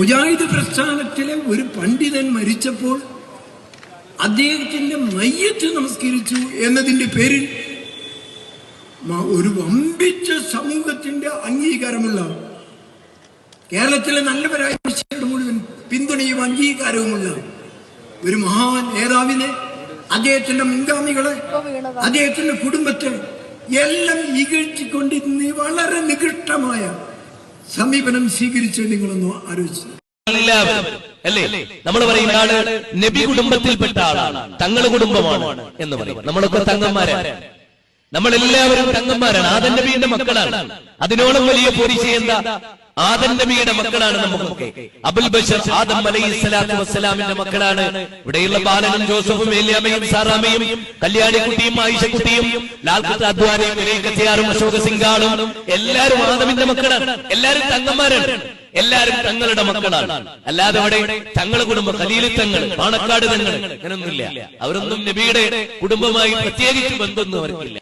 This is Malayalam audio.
മുജാഹിദ് പ്രസ്ഥാനത്തിലെ ഒരു പണ്ഡിതൻ മരിച്ചപ്പോൾ അദ്ദേഹത്തിന്റെ മയ്യത്ത് നമസ്കരിച്ചു എന്നതിന്റെ പേരിൽ ഒരു വമ്പിച്ച സമൂഹത്തിന്റെ അംഗീകാരമുള്ള കേരളത്തിലെ നല്ലവരായ മുഴുവൻ പിന്തുണയും അംഗീകാരവുമുള്ള ഒരു മഹാ നേതാവിനെ അദ്ദേഹത്തിന്റെ മുൻഗാമികളെ അദ്ദേഹത്തിന്റെ കുടുംബത്തെ എല്ലാം ഇകഴ്ത്തിക്കൊണ്ട് വളരെ നികൃഷ്ടമായ സമീപനം സ്വീകരിച്ച് നിങ്ങളൊന്ന് ആലോചിച്ചു. അല്ലേ? നമ്മൾ പറയുന്ന ആൾ നബി കുടുംബത്തിൽപ്പെട്ട ആളാണ്. തങ്ങൾ കുടുംബമാണ് എന്ന് പറയും. നമ്മളൊക്കെ തങ്ങന്മാരാണ് നമ്മളെല്ലാവരും തങ്ങന്മാരാണ്. ആദൻ നബിയുടെ മക്കളാണ്. അതിനോളം വലിയ പോലീസ് എന്താ? ആദൻ നബിയുടെ മക്കളാണ് നമുക്കൊക്കെ. അബുൽ ബഷർ ആദം അലൈഹി സ്വലാത്തു വസ്സലാമിന്റെ മക്കളാണ്. ഇവിടെയുള്ള ബാലനും ജോസഫും ഏലിയാമയും സാറാമയും കല്യാണിക്കുട്ടിയും ആയിഷക്കുട്ടിയും ലാൽകുത്ത് അദ്വാനിയും വിനയക്കത്തിയാറും അശോക സിംഗാളും എല്ലാരും ആദമിന്റെ മക്കളാണ്. എല്ലാരും തങ്ങന്മാരാണ്. എല്ലാരും തങ്ങളുടെ മക്കളാണ്. അല്ലാതെ അവിടെ തങ്ങളെ കുടുംബം കലീലി തങ്ങൾ പാണക്കാട് തങ്ങൾ അങ്ങനൊന്നുമില്ല. അവരൊന്നും നബിയുടെ കുടുംബമായി പ്രത്യേകിച്ച് ബന്ധമൊന്നും അവർക്കില്ല.